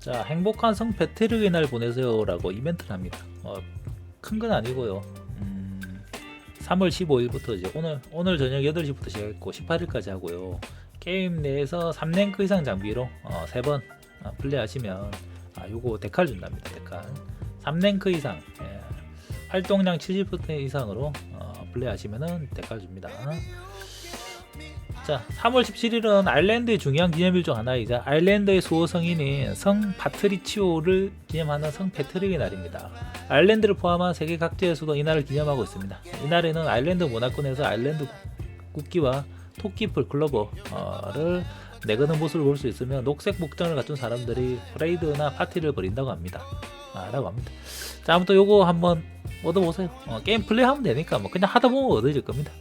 자 행복한 성 배틀의 날 보내세요라고 이벤트를 합니다. 어, 큰 건 아니고요. 음, 3월 15일부터 이제 오늘 오늘 저녁 8시부터 시작했고 18일까지 하고요. 게임 내에서 3랭크 이상 장비로 어, 3번 어, 플레이하시면 아 요거 데칼 준답니다. 데칼 3랭크 이상 예, 활동량 70% 이상으로 어, 플레이하시면은 데칼 줍니다. 자, 3월 17일은 아일랜드의 중요한 기념일 중 하나이자 아일랜드의 수호 성인인 성 파트리치오를 기념하는 성 패트릭의 날입니다. 아일랜드를 포함한 세계 각지에서도 이날을 기념하고 있습니다. 이날에는 아일랜드 문화권에서 아일랜드 국기와 토끼풀 클로버를 내거는 모습을 볼 수 있으며 녹색 복장을 갖춘 사람들이 프레이드나 파티를 벌인다고 합니다. 아, 라고 합니다. 자, 아무튼 요거 한번 얻어보세요. 어, 게임 플레이하면 되니까 뭐 그냥 하다 보면 얻어질 겁니다.